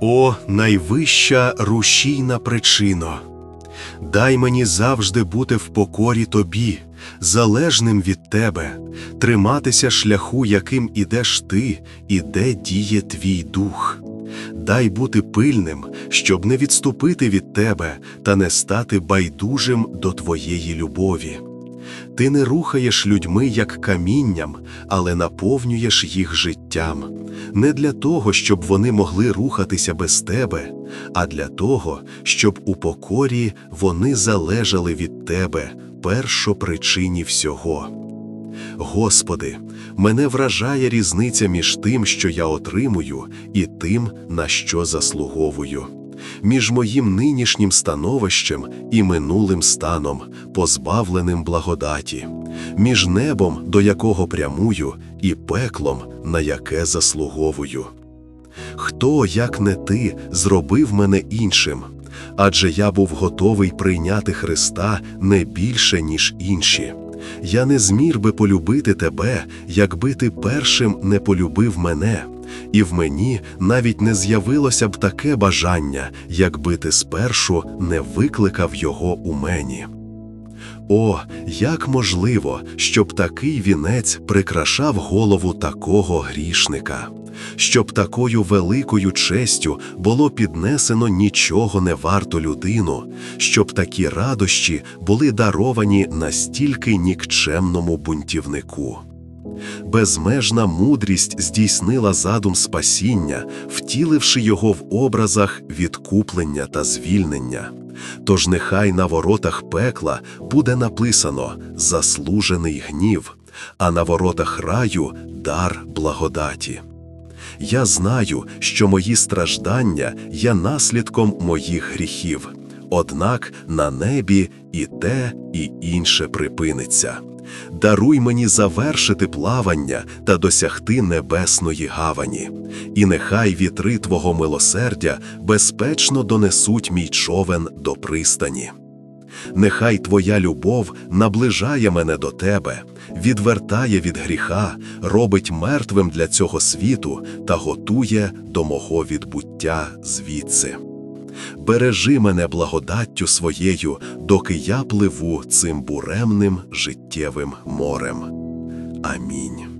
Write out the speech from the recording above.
О, найвища рушійна причино, дай мені завжди бути в покорі тобі, залежним від тебе, триматися шляху, яким ідеш ти, і де діє твій дух. Дай бути пильним, щоб не відступити від тебе та не стати байдужим до твоєї любові. Ти не рухаєш людьми як камінням, але наповнюєш їх життям. Не для того, щоб вони могли рухатися без тебе, а для того, щоб у покорі вони залежали від тебе, першопричині всього. Господи, мене вражає різниця між тим, що я отримую, і тим, на що заслуговую, між моїм нинішнім становищем і минулим станом, позбавленим благодаті, між небом, до якого прямую, і пеклом, на яке заслуговую. Хто, як не ти, зробив мене іншим? Адже я був готовий прийняти Христа не більше, ніж інші. Я не зміг би полюбити тебе, якби ти першим не полюбив мене, і в мені навіть не з'явилося б таке бажання, якби ти спершу не викликав його у мені. О, як можливо, щоб такий вінець прикрашав голову такого грішника, щоб такою великою честю було піднесено нічого не варту людину, щоб такі радощі були даровані настільки нікчемному бунтівнику. Безмежна мудрість здійснила задум спасіння, втіливши його в образах відкуплення та звільнення. Тож нехай на воротах пекла буде написано заслужений гнів, а на воротах раю дар благодаті. Я знаю, що мої страждання є наслідком моїх гріхів, однак на небі і те, і інше припиниться. Даруй мені завершити плавання та досягти небесної гавані, і нехай вітри Твого милосердя безпечно донесуть мій човен до пристані. Нехай Твоя любов наближає мене до Тебе, відвертає від гріха, робить мертвим для цього світу та готує до мого відбуття звідси. Бережи мене благодаттю своєю, доки я пливу цим буремним життєвим морем. Амінь.